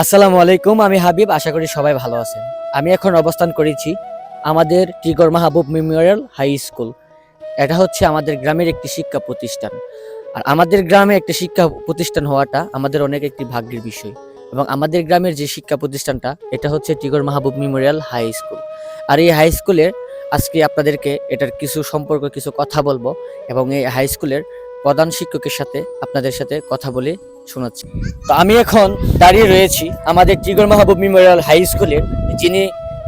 আসসালামু আলাইকুম, আমি হাবিব, আশা করি সবাই ভালো আছেন। আমি এখন অবস্থান করেছি আমাদের টিগর মাহবুব মেমোরিয়াল হাই স্কুল। এটা হচ্ছে আমাদের গ্রামের একটি শিক্ষা প্রতিষ্ঠান। আর আমাদের গ্রামে একটি শিক্ষা প্রতিষ্ঠান হওয়াটা আমাদের অনেক একটি ভাগ্যের বিষয়। এবং আমাদের গ্রামের যে শিক্ষা প্রতিষ্ঠানটা, এটা হচ্ছে টিগর মাহবুব মেমোরিয়াল হাই স্কুল। আর এই হাই স্কুলের আজকে আপনাদেরকে এটার কিছু সম্পর্ক, কিছু কথা বলব এবং এই হাই স্কুলের প্রধান শিক্ষকের সাথে আপনাদের সাথে কথা বলে শোনাচ্ছি। তো আমি এখন দাঁড়িয়ে রয়েছি আমাদের টিগর মাহবুব মেমোরিয়াল হাই স্কুলের, যিনি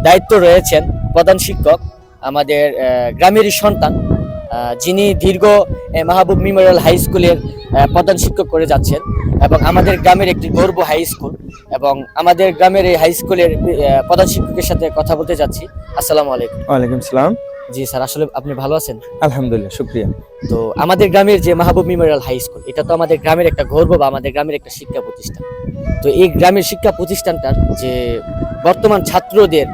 দায়িত্ব রয়েছেন প্রধান শিক্ষক, আমাদের গ্রামেরই সন্তান যিনি দীর্ঘ মাহবুব মেমোরিয়াল হাই স্কুলের প্রধান শিক্ষক করে যাচ্ছেন এবং আমাদের গ্রামের একটি গর্ব হাই স্কুল এবং আমাদের গ্রামের এই হাই স্কুলের প্রধান শিক্ষকের সাথে কথা বলতে যাচ্ছি। আসসালামু আলাইকুম। ওয়ালাইকুম সালাম। জি স্যার আসলে আপনি ভালো আছেন? আলহামদুলিল্লাহ শুক্রিয়া। তো আমাদের গ্রামের যে মাহবুব মেমোরিয়াল হাই স্কুল এটা তো আমাদের গ্রামের একটা গর্ব বা আমাদের গ্রামের একটা শিক্ষা প্রতিষ্ঠান। তো এই গ্রামের শিক্ষা প্রতিষ্ঠানটার যে বর্তমান ছাত্রদের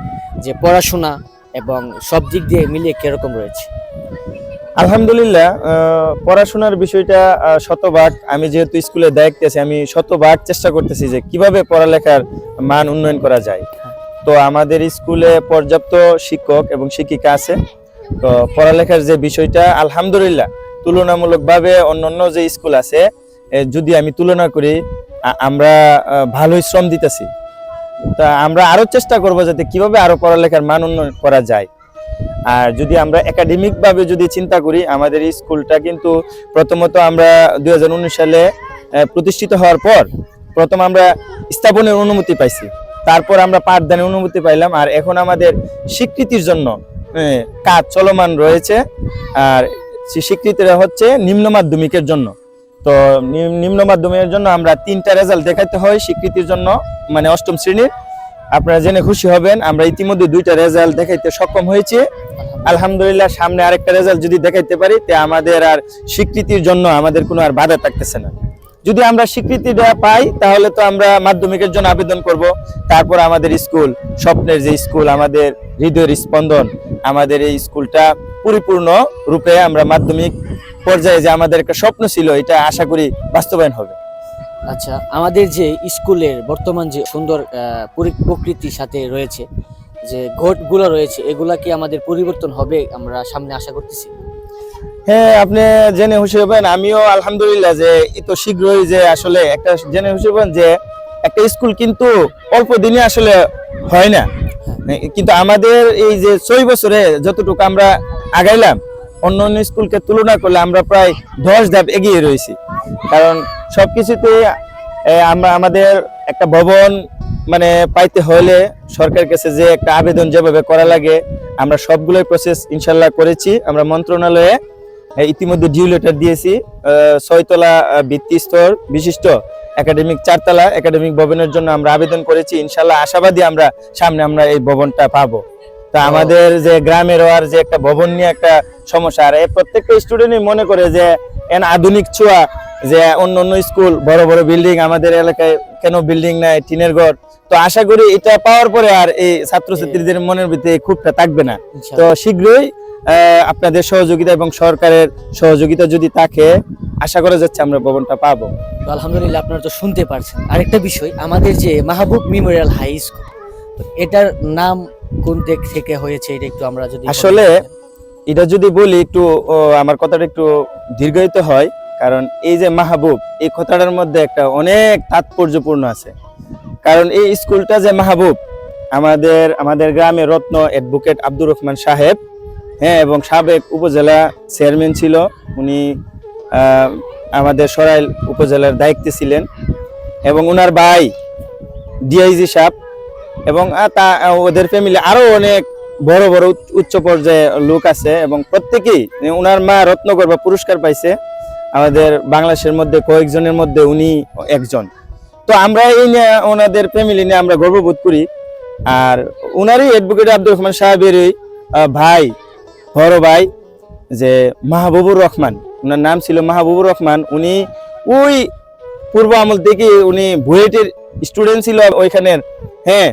যে পড়াশোনা এবং সব দিক দিয়ে মিলিয়ে কীরকম রয়েছে? আলহামদুলিল্লাহ পড়াশোনার বিষয়টা শতভাগ আমি যেহেতু স্কুলে দায়িত্বে আছি আমি শতভাগ চেষ্টা করতেছি যে কীভাবে পড়ালেখার মান উন্নয়ন করা যায়। তো আমাদের স্কুলে পর্যাপ্ত শিক্ষক এবং শিক্ষিকা আছে। তো পড়ালেখার যে বিষয়টা, আলহামদুলিল্লাহ, তুলনামূলকভাবে অন্যান্য যে স্কুল আছে যদি আমি তুলনা করি আমরা ভালোই শ্রম দিতেছি। তা আমরা আরও চেষ্টা করব যাতে কীভাবে আরও পড়ালেখার মান উন্নয়ন করা যায়। আর যদি আমরা একাডেমিকভাবে যদি চিন্তা করি, আমাদের স্কুলটা কিন্তু প্রথমত আমরা দুই হাজার উনিশ সালে প্রতিষ্ঠিত হওয়ার পর প্রথম আমরা স্থাপনের অনুমতি পাইছি। তারপর আমরা পাঠদানের অনুমতি পাইলাম, আর এখন আমাদের স্বীকৃতির জন্য কাজ চলমান রয়েছে। আর স্বীকৃতিটা হচ্ছে নিম্ন মাধ্যমিকের জন্য। তো নিম- নিম্ন মাধ্যমিকের জন্য আমরা তিনটা রেজাল্ট দেখাতে হয় স্বীকৃতির জন্য মানে অষ্টম শ্রেণির। আপনারা জেনে খুশি হবেন, আমরা ইতিমধ্যে দুইটা রেজাল্ট দেখাইতে সক্ষম হয়েছি। আলহামদুলিল্লাহ, সামনে আরেকটা রেজাল্ট যদি দেখাইতে পারি, তে আমাদের আর স্বীকৃতির জন্য আমাদের কোনো আর বাধা থাকতেছে না। যদি আমরা স্বীকৃতিটা পাই, তাহলে তো আমরা মাধ্যমিকের জন্য আবেদন করব। তারপর আমাদের স্কুল, স্বপ্নের যে স্কুল, আমাদের হৃদয়ের স্পন্দন আমাদের এই স্কুলটা পরিপূর্ণ রূপে আমরা মাধ্যমিক পর্যায়ে যে আমাদের একটা স্বপ্ন ছিল এটা আশা করি বাস্তবায়ন হবে। আচ্ছা আমাদের যে স্কুলের বর্তমান যে সুন্দর প্রকৃতির সাথে রয়েছে যে ঘটগুলো রয়েছে এগুলা কি আমাদের পরিবর্তন হবে আমরা সামনে আশা করতেছি? হ্যাঁ আপনি জেনে খুশি হবেন আমিও আলহামদুলিল্লাহ যে এত শীঘ্রই যে আসলে একটা জেনে খুশি হবেন যে একটা স্কুল কিন্তু অল্প দিনে আসলে হয় না। কিন্তু আমাদের এই যে ছয় বছরে যতটুকু আমরা আগাইলাম অন্য অন্য স্কুলকে তুলনা করলে আমরা প্রায় দশ ধাপ এগিয়ে রয়েছি। কারণ সবকিছুতে এ, আমরা আমাদের একটা ভবন মানে পাইতে হলে সরকার কাছে যে একটা আবেদন যেভাবে করা লাগে আমরা সবগুলোই প্রসেস ইনশাল্লাহ করেছি। আমরা মন্ত্রণালয়ে ইতিমধ্যে ডিউ লেটার দিয়েছি ছয়তলা ভিত্তি স্তর বিশিষ্ট একাডেমিক চারতলা একাডেমিক ভবনের জন্য আমরা আবেদন করেছি। ইনশাল্লাহ আশাবাদী আমরা সামনে আমরা এই ভবনটা পাবো। তা আমাদের যে গ্রামের আর যে একটা ভবন নিয়ে একটা সমস্যা আর প্রত্যেকটা স্টুডেন্টই মনে করে যে এন আধুনিক ছোঁয়া যে অন্য অন্য স্কুল বড় বড় বিল্ডিং আমাদের এলাকায় কেন বিল্ডিং নাই টিনের ঘর। তো আশা করি এটা পাওয়ার পরে আর এই ছাত্রছাত্রীদের মনের ভিতরে ক্ষোভটা থাকবে না। তো শীঘ্রই আপনাদের সহযোগিতা এবং সরকারের সহযোগিতা যদি থাকে আশা করা যাচ্ছে আমরা ভবনটা পাবো। তো আলহামদুলিল্লাহ আপনারা তো শুনতে পারছেন। আরেকটা বিষয় আমাদের যে মাহবুব মেমোরিয়াল হাই স্কুল এটার নাম কোন দিক থেকে হয়েছে এটা একটু আমরা যদি আসলে- এটা যদি বলি একটু আমার কথাটা একটু দীর্ঘায়িত হয় কারণ এই যে মাহবুব এই কথাটার মধ্যে একটা অনেক তাৎপর্যপূর্ণ আছে। কারণ এই স্কুলটা যে মাহবুব আমাদের আমাদের গ্রামে রত্ন অ্যাডভোকেট আব্দুর রহমান সাহেব হ্যাঁ এবং সাবেক উপজেলা চেয়ারম্যান ছিল। উনি আমাদের সরাইল উপজেলার দায়িত্বে ছিলেন। এবং ওনার ভাই ডিআইজি সাহেব এবং তা ওদের ফ্যামিলি আরও অনেক বড় বড় উচ্চ- পর্যায়ে লোক আছে এবং প্রত্যেকেই ওনার মা রত্নগর্ভা পুরস্কার পাইছে। আমাদের বাংলাদেশের মধ্যে কয়েকজনের মধ্যে উনি একজন। তো আমরা এই নিয়ে ওনাদের ফ্যামিলি নিয়ে আমরা গর্ববোধ করি। আর ওনারই অ্যাডভোকেট আব্দুর রহমান সাহেবেরই ভাই বড় ভাই যে মাহবুবুর রহমান ওনার নাম ছিল মাহবুবুর রহমান। উনি ওই পূর্ব আমল থেকে উনি বুয়েটের স্টুডেন্ট ছিল ওইখানের হ্যাঁ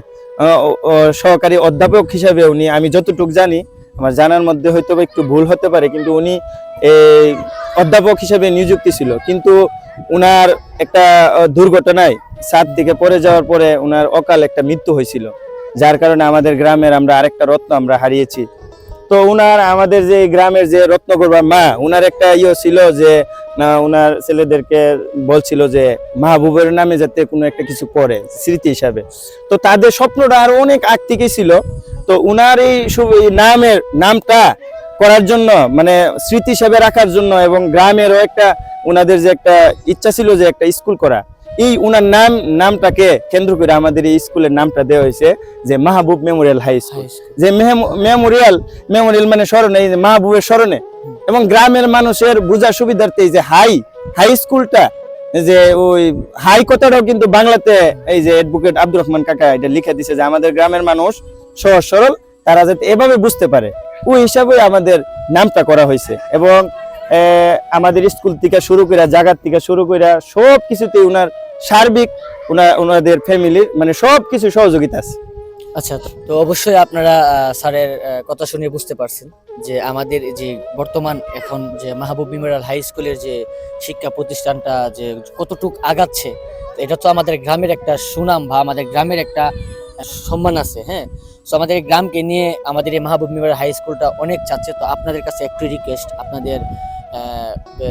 সহকারী অধ্যাপক হিসাবে উনি, আমি যতটুকু জানি, আমার জানার মধ্যে হয়তো একটু ভুল হতে পারে, কিন্তু উনি এই অধ্যাপক হিসাবে নিযুক্তি ছিল। কিন্তু উনার একটা দুর্ঘটনায় ছাদ থেকে পড়ে যাওয়ার পরে উনার অকাল একটা মৃত্যু হয়েছিল, যার কারণে আমাদের গ্রামের আমরা আরেকটা রত্ন আমরা হারিয়েছি। তো উনার আমাদের যে গ্রামের যে রত্নগর্বার মা, উনার একটা ইয়ে ছিল যে, না, উনার ছেলেদেরকে বলছিল যে, মাহবুবের নামে যাতে কোনো একটা কিছু করে, স্মৃতি হিসাবে। তো তাদের স্বপ্নটা আর অনেক আগ থেকে ছিল। তো উনার এই নামের, নামটা করার জন্য মানে স্মৃতি হিসাবে রাখার জন্য এবং গ্রামেরও একটা, উনাদের যে একটা ইচ্ছা ছিল যে একটা স্কুল করা। এই উনার নাম নামটাকে কেন্দ্র করে আমাদের এই স্কুলের নামটা দেওয়া হয়েছে যে মাহবুব মেমোরিয়াল হাই স্কুল। যে মেমোরিয়াল মেমোরিয়াল মানে স্মরণে এই যে মাহবুবের স্মরণে। এবং গ্রামের মানুষের বোঝার সুবিধার্থে এই যে হাই হাই স্কুলটা যে ওই হাই কথাটাও কিন্তু বাংলাতে এই যে অ্যাডভোকেট আব্দুর রহমান কাকা এটা লিখে দিছে যে আমাদের গ্রামের মানুষ সহজ সরল তারা যাতে এভাবে বুঝতে পারে। ওই হিসাবে আমাদের নামটা করা হয়েছে এবং আহ, আমাদের স্কুল থেকে শুরু করে জায়গার থেকে শুরু করে সব কিছুতে উনার সার্বিক ওনাদের ফ্যামিলির মানে সব কিছু সহযোগিতা আছে। আচ্ছা তো- অবশ্যই আপনারা স্যারের কথা শুনে বুঝতে পারছেন যে আমাদের যে বর্তমান এখন যে মাহবুব মেমোরিয়াল হাই স্কুলের যে শিক্ষা প্রতিষ্ঠানটা যে কতটুক আগাচ্ছে এটা তো আমাদের গ্রামের একটা সুনাম বা আমাদের গ্রামের একটা সম্মান আছে হ্যাঁ? তো আমাদের গ্রামকে নিয়ে আমাদের এই মাহবুব মেমোরিয়াল হাই স্কুলটা অনেক চাচ্ছে, তো আপনাদের কাছে একটু রিকোয়েস্ট আপনাদের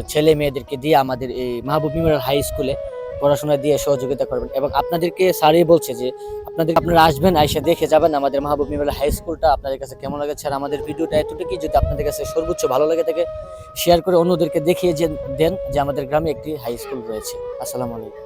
ছেলে মেয়েদেরকে দিয়ে আমাদের এই মাহবুব মেমোরিয়াল হাই স্কুলে পড়াশোনা দিয়ে সহযোগিতা করবেন। এবং আপনাদেরকে স্যারই বলছে যে, আপনাদের আপনারা আসবেন, আইসা দেখে যাবেন আমাদের মাহবুব মিমেলা হাই স্কুলটা, আপনাদের কাছে কেমন লাগেছে আর আমাদের ভিডিওটা এতটুকুই। যদি আপনাদের কাছে সর্বোচ্চ ভালো লাগে থাকে শেয়ার করে অন্যদেরকে দেখিয়ে যে, দেন যে আমাদের গ্রামে একটি হাই স্কুল রয়েছে। আসসালামু আলাইকুম।